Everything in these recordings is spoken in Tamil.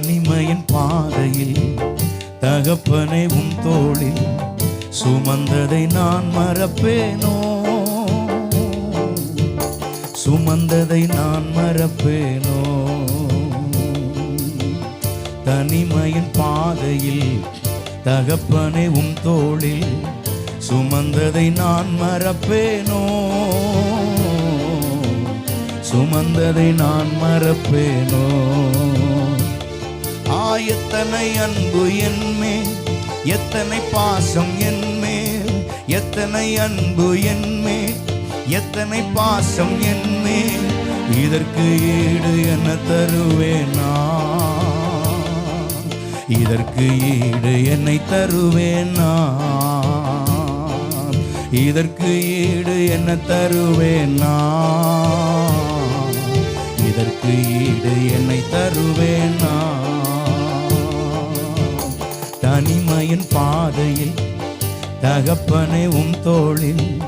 தனிமையின் பாதையில் தகப்பனை உன் தோளில் சுமந்ததை நான் மறப்பேனோ? சுமந்ததை நான் மறப்பேனோ? தனிமையின் பாதையில் தகப்பனை உன் தோளில் சுமந்ததை நான் மறப்பேனோ? சுமந்ததை நான் மறப்பேனோ? எத்தனை அன்பு என்மேல் எத்தனை பாசம் என்மேல் எத்தனை அன்பு என்மேல் எத்தனை பாசம் என்மேல் இதற்கு ஈடு என தருவேனா இதற்கு ஈடு என்னை தருவேனா இதற்கு ஈடு என்ன தருவேனா இதற்கு ஈடு என்னை தருவேனா தனிமையின் பாதையில் தகப்பனை உம் தோளில்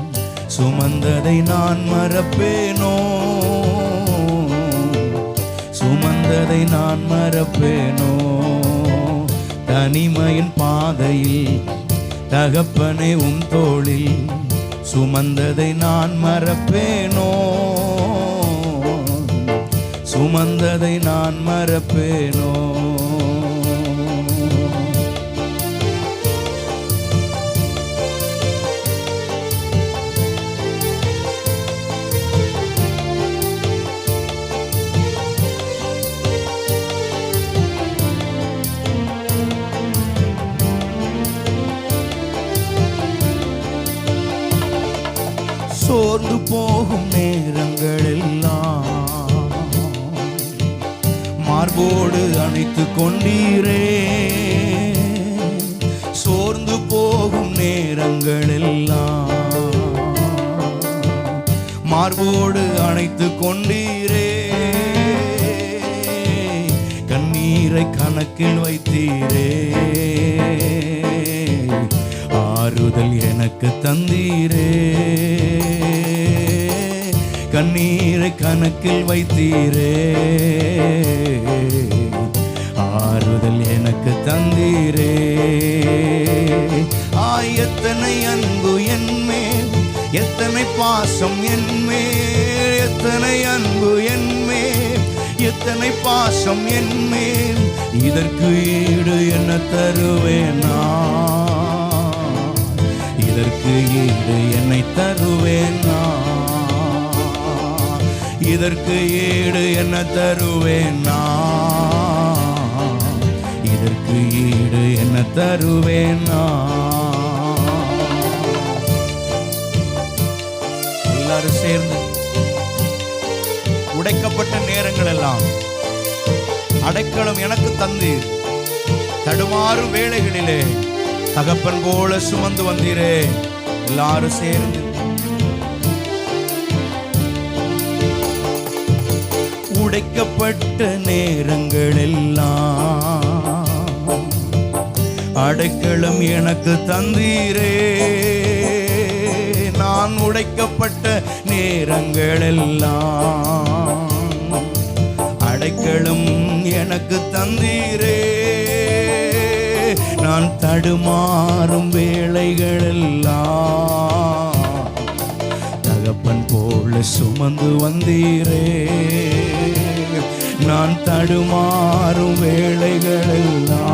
சுமந்ததை நான் மறப்பேனோ? சுமந்ததை நான் மறப்பேனோ? தனிமையின் பாதையில் தகப்பனை உம் தோளில் சுமந்ததை நான் மறப்பேனோ? சுமந்ததை நான் மறப்பேனோ? சோர்ந்து போகும் நேரங்களெல்லாம் மார்போடு அணைத்து கொண்டீரே. சோர்ந்து போகும் நேரங்களெல்லாம் மார்போடு அணைத்து கொண்டீரே. கண்ணீரை கணக்கில் வைத்தீரே. கண்கள் எனக்கு தந்தீரே. கண்ணீரை கணக்கில் வைத்தீரே. ஆறுதல் எனக்கு தந்தீரே. ஆயத்தனை அன்பு என்மேல் எத்தனை பாசம் என்மேல் எத்தனை அன்பு என்மேல் எத்தனை பாசம் என்மேல் இதற்கு ஈடு என்ன தருவேனா? இதற்கு ஈடு என்னை தருவேனா இதற்கு ஈடு என்ன தருவேன் நான். இதற்கு ஈடு என்ன தருவேன் நான். எல்லாரும் சேர்ந்து உடைக்கப்பட்ட நேரங்கள் எல்லாம் அடைக்கலம் எனக்கு தந்து தடுமாறும் வேளைகளிலே தகப்பன் போல சுமந்து வந்தீரே. எல்லாரும் சேர்ந்து. உடைக்கப்பட்ட நேரங்கள் எல்லாம் அடைக்கலம் எனக்கு தந்தீரே. நான் உடைக்கப்பட்ட நேரங்கள் எல்லாம் அடைக்கலம் எனக்கு தந்தீரே. நான் தடுமாறும் வேளைகளெல்லாம் தகப்பன் போல சுமந்து வந்தீரே. நான் தடுமாறும் வேளைகளெல்லாம்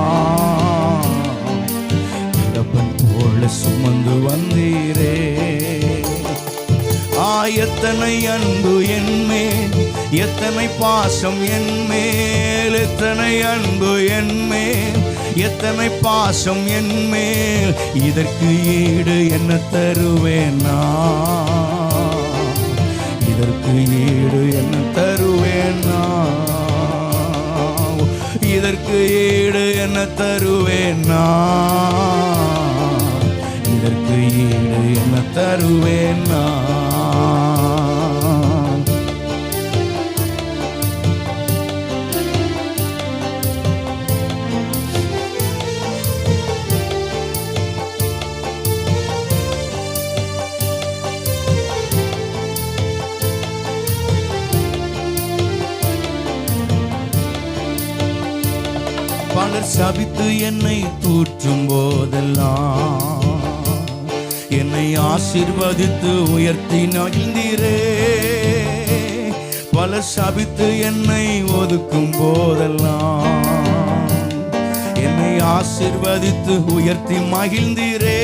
தகப்பன் போல சுமந்து வந்தீரே. எத்தனை அன்பு என்மேல் எத்தனை பாசம் என்மேல் எத்தனை அன்பு என்மேல் எத்தனை பாசம் என் மேல்? இதற்கு ஈடு என்ன தருவேனா இதற்கு ஈடு என்ன தருவேனா இதற்கு ஈடு என்ன தருவேனா இதற்கு ஈடு என்ன தருவேனா சபித்து என்னை தூற்றும் போதெல்லாம். என்னை ஆசிர்வதித்து உயர்த்தி நகிழ்ந்தீரே. பல சபித்து என்னை ஒதுக்கும் போதெல்லாம். என்னை ஆசீர்வதித்து உயர்த்தி மகிழ்ந்தீரே.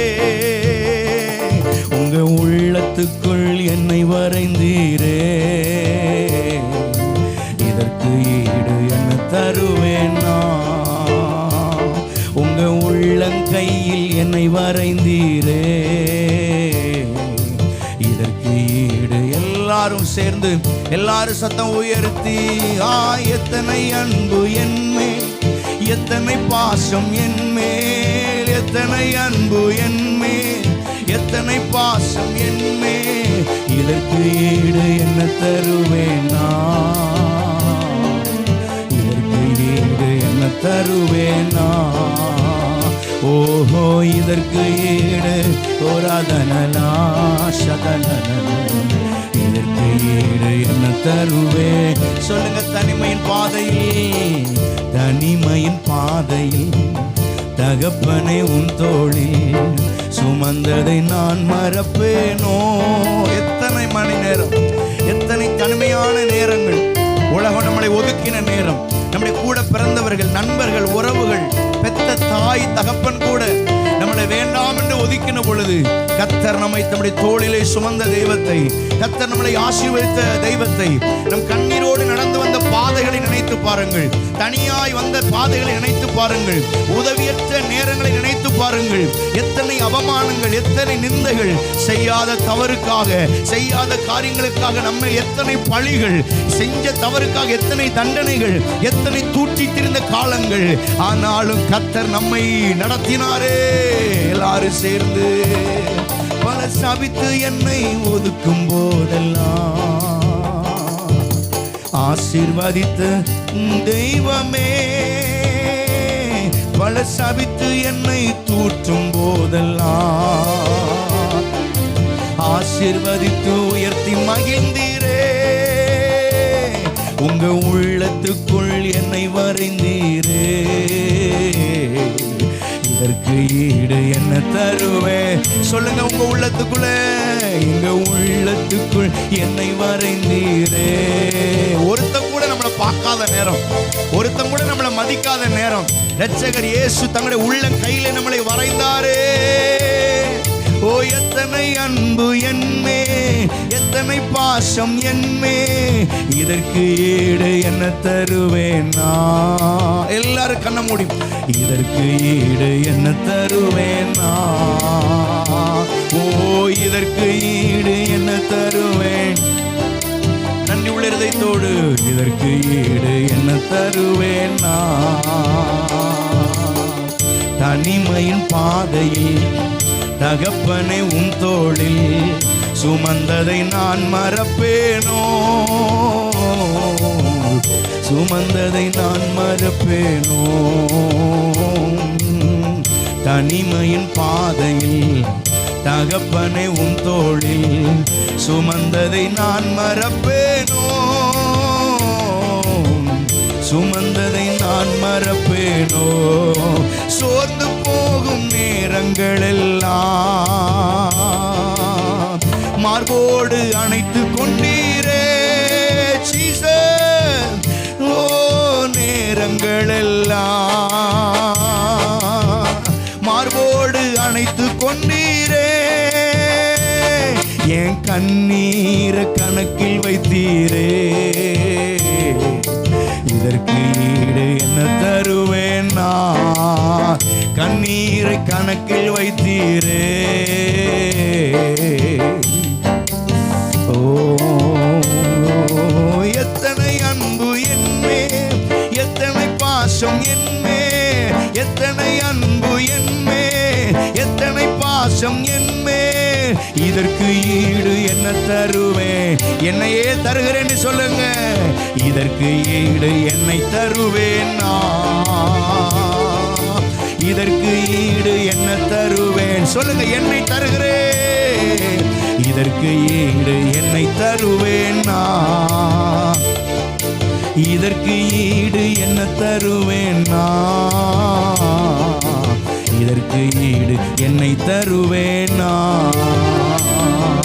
உங்க உள்ளத்துக்குள் என்னை வரைந்தீரே. என்னை வரைந்தீரே இதற்கு ஈடு எல்லாரும் சேர்ந்து எல்லாரும் சத்தம் உயர்த்தி ஆ எத்தனை அன்பு என்மே எத்தனை பாசம் என்மேல் எத்தனை அன்பு என்மே எத்தனை பாசம் என்மே இதற்கு ஈடு என்ன தருவேன் நான்? இதற்கு ஈடு என்ன தருவேன் நான்? ஓஹோ இதற்கு ஈடு ஓராதனலா இதற்கு ஈடு என்ன தருவே? சொல்லுங்க தனிமையின் பாதையில். தனிமையின் பாதையில் தகப்பனை உன் தோழில் சுமந்ததை நான் மறப்பேனோ? எத்தனை மணி நேரம் எத்தனை தனிமையான நேரங்கள்? உலகம் நம்மளை ஒதுக்கின நேரம். நம்முடைய கூட பிறந்தவர்கள் நண்பர்கள் உறவுகள் பெத்த தாய் தகப்பன் கூட நம்மளை வேண்டாம் என்று ஒதுக்கின பொழுது கத்தர் நம்மை தம்முடைய தோளிலே சுமந்த தெய்வத்தை கத்தர் நம்மளை ஆசீர்வதித்த தெய்வத்தை நம் கண்ணீரோடு நடந்து பாதைகளை நினைத்து பாருங்கள். தனியாய் வந்த பாதைகளை நினைத்து பாருங்கள். உதவியற்ற நேரங்களை நினைத்து பாருங்கள். எத்தனை அவமானங்கள் எத்தனை நிந்தைகள் செய்யாத தவறுக்காக செய்யாத காரியங்களுக்காக நம்ம எத்தனை பழிகள் செஞ்ச தவறுக்காக எத்தனை தண்டனைகள் எத்தனை தூட்டி திரிந்த காலங்கள். ஆனாலும் கத்தர் நம்மை நடத்தினாரே. எல்லாரும் சேர்ந்து பல சபித்து என்னை ஒதுக்கும் போதெல்லாம் ஆசிர்வதித்த தெய்வமே. பல சபித்து என்னை தூற்றும் போதெல்லாம். ஆசிர்வதித்து உயர்த்தி மகிழ்ந்தீரே. உங்க உள்ளத்துக்குள் என்னை வரைந்தீரே. இதற்கு ஈடு என்ன தருவேன் சொல்லுங்க உங்க உள்ளத்துக்குள்ள. எங்க உள்ளத்துக்குள் என்னை வரைந்தீரே. பார்க்காத நேரம். ஒருத்தன் கூட நம்மளை மதிக்காத நேரம். ரட்சகர் இயேசு தங்களுடைய உள்ள கையில நம்மளை வரைந்தாரே. ஓ எத்தனை அன்பு என்மே எத்தனை பாசம் என்மே இதற்கு ஈடு என்ன தருவேன் நான்? எல்லாரும் கண்ண மூடி. இதற்கு ஈடு என்ன தருவேன் நான்? ஓ இதற்கு ஈடு என்ன தருவேன்? இருதயத்தோடு இதற்கு ஈடு என்ன தருவேன் நான்? தனிமையின் பாதையில் தகப்பனை உன் தோளில் சுமந்ததை நான் மறப்பேனோ? சுமந்ததை நான் மறப்பேனோ? தனிமையின் பாதையில் தகப்பனை உன் தோளில் சுமந்ததை நான் மறப்பேனோ? சுமந்ததை நான் மறப்பேனோ? சோர்ந்து போகும் நேரங்களெல்லாம் மார்போடு அணைத்து கொண்டீரே சீச ஓ நேரங்களெல்லாம் என் கண்ணீரை கணக்கில் வைத்தீரே. இதற்கு ஈடு என்ன தருவேன் நான்? கண்ணீரை கணக்கில் வைத்தீரே. ஓ எத்தனை அன்பு என்மே எத்தனை பாசம் என்மே எத்தனை அன்பு என்மே எத்தனை பாசம் என்மே இதற்கு ஈடு என்ன தருவேன் என்னையே தருகிறேன்னு சொல்லுங்க. இதற்கு ஈடு என்னை தருவேன் இதற்கு ஈடு என்ன தருவேன் சொல்லுங்க என்னை தருகிறேன் இதற்கு ஈடு என்னை தருவேன் நான் இதற்கு ஈடு என்ன தருவேன் நான் இதற்கு ஈடு என்னை தருவேன் நான் on.